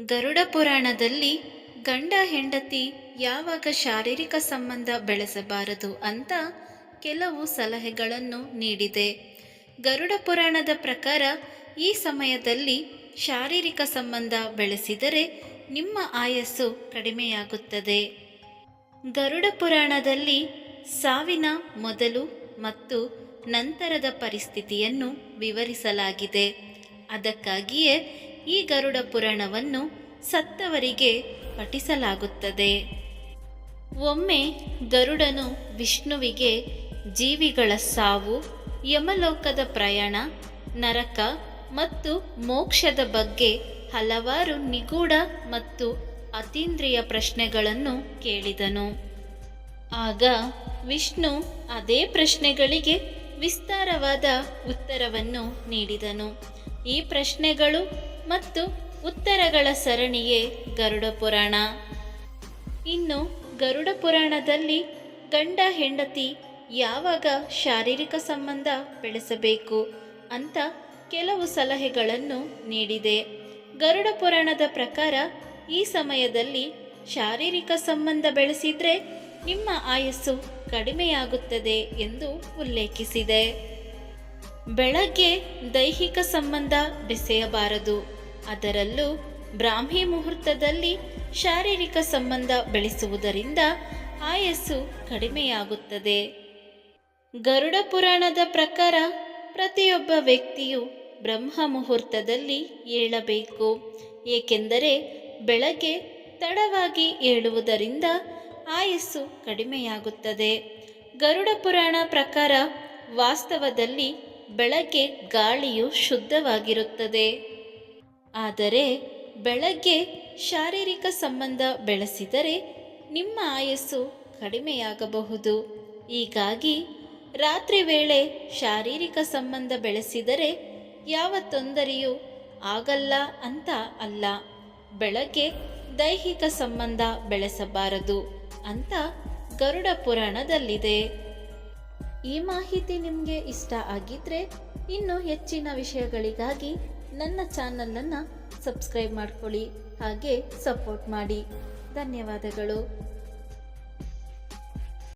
ಗರುಡ ಪುರಾಣದಲ್ಲಿ ಗಂಡ ಹೆಂಡತಿ ಯಾವಾಗ ಶಾರೀರಿಕ ಸಂಬಂಧ ಬೆಳೆಸಬಾರದು ಅಂತ ಕೆಲವು ಸಲಹೆಗಳನ್ನು ನೀಡಿದೆ. ಗರುಡ ಪುರಾಣದ ಪ್ರಕಾರ ಈ ಸಮಯದಲ್ಲಿ ಶಾರೀರಿಕ ಸಂಬಂಧ ಬೆಳೆಸಿದರೆ ನಿಮ್ಮ ಆಯಸ್ಸು ಕಡಿಮೆಯಾಗುತ್ತದೆ. ಗರುಡ ಪುರಾಣದಲ್ಲಿ ಸಾವಿನ ಮೊದಲು ಮತ್ತು ನಂತರದ ಪರಿಸ್ಥಿತಿಯನ್ನು ವಿವರಿಸಲಾಗಿದೆ. ಅದಕ್ಕಾಗಿಯೇ ಈ ಗರುಡ ಪುರಾಣವನ್ನು ಸತ್ತವರಿಗೆ ಪಠಿಸಲಾಗುತ್ತದೆ. ಒಮ್ಮೆ ಗರುಡನು ವಿಷ್ಣುವಿಗೆ ಜೀವಿಗಳ ಸಾವು, ಯಮಲೋಕದ ಪ್ರಯಾಣ, ನರಕ ಮತ್ತು ಮೋಕ್ಷದ ಬಗ್ಗೆ ಹಲವಾರು ನಿಗೂಢ ಮತ್ತು ಅತೀಂದ್ರಿಯ ಪ್ರಶ್ನೆಗಳನ್ನು ಕೇಳಿದನು. ಆಗ ವಿಷ್ಣು ಅದೇ ಪ್ರಶ್ನೆಗಳಿಗೆ ವಿಸ್ತಾರವಾದ ಉತ್ತರವನ್ನು ನೀಡಿದನು. ಈ ಪ್ರಶ್ನೆಗಳು ಮತ್ತು ಉತ್ತರಗಳ ಸರಣಿಯೇ ಗರುಡ ಪುರಾಣ. ಇನ್ನು ಗರುಡ ಪುರಾಣದಲ್ಲಿ ಗಂಡ ಹೆಂಡತಿ ಯಾವಾಗ ಶಾರೀರಿಕ ಸಂಬಂಧ ಬೆಳೆಸಬೇಕು ಅಂತ ಕೆಲವು ಸಲಹೆಗಳನ್ನು ನೀಡಿದೆ. ಗರುಡ ಪುರಾಣದ ಪ್ರಕಾರ ಈ ಸಮಯದಲ್ಲಿ ಶಾರೀರಿಕ ಸಂಬಂಧ ಬೆಳೆಸಿದರೆ ನಿಮ್ಮ ಆಯಸ್ಸು ಕಡಿಮೆಯಾಗುತ್ತದೆ ಎಂದು ಉಲ್ಲೇಖಿಸಿದೆ. ಬೆಳಗ್ಗೆ ದೈಹಿಕ ಸಂಬಂಧ ಬೆಸೆಯಬಾರದು. ಅದರಲ್ಲೂ ಬ್ರಾಹ್ಮಿ ಮುಹೂರ್ತದಲ್ಲಿ ಶಾರೀರಿಕ ಸಂಬಂಧ ಬೆಳೆಸುವುದರಿಂದ ಆಯಸ್ಸು ಕಡಿಮೆಯಾಗುತ್ತದೆ. ಗರುಡ ಪುರಾಣದ ಪ್ರಕಾರ ಪ್ರತಿಯೊಬ್ಬ ವ್ಯಕ್ತಿಯು ಬ್ರಹ್ಮ ಮುಹೂರ್ತದಲ್ಲಿ ಏಳಬೇಕು. ಏಕೆಂದರೆ ಬೆಳಗ್ಗೆ ತಡವಾಗಿ ಏಳುವುದರಿಂದ ಆಯಸ್ಸು ಕಡಿಮೆಯಾಗುತ್ತದೆ. ಗರುಡ ಪುರಾಣ ಪ್ರಕಾರ ವಾಸ್ತವದಲ್ಲಿ ಬೆಳಗ್ಗೆ ಗಾಳಿಯು ಶುದ್ಧವಾಗಿರುತ್ತದೆ. ಆದರೆ ಬೆಳಗ್ಗೆ ಶಾರೀರಿಕ ಸಂಬಂಧ ಬೆಳೆಸಿದರೆ ನಿಮ್ಮ ಆಯಸ್ಸು ಕಡಿಮೆಯಾಗಬಹುದು. ಹೀಗಾಗಿ ರಾತ್ರಿ ವೇಳೆ ಶಾರೀರಿಕ ಸಂಬಂಧ ಬೆಳೆಸಿದರೆ ಯಾವ ತೊಂದರೆಯೂ ಆಗಲ್ಲ ಅಂತ ಅಲ್ಲ. ಬೆಳಗ್ಗೆ ದೈಹಿಕ ಸಂಬಂಧ ಬೆಳೆಸಬಾರದು ಅಂತ ಗರುಡ ಪುರಾಣದಲ್ಲಿದೆ. ಈ ಮಾಹಿತಿ ನಿಮಗೆ ಇಷ್ಟ ಆಗಿದ್ರೆ ಇನ್ನು ಹೆಚ್ಚಿನ ವಿಷಯಗಳಿಗಾಗಿ ನನ್ನ ಚಾನಲನ್ನು ಸಬ್ಸ್ಕ್ರೈಬ್ ಮಾಡ್ಕೊಳ್ಳಿ ಹಾಗೆ ಸಪೋರ್ಟ್ ಮಾಡಿ. ಧನ್ಯವಾದಗಳು.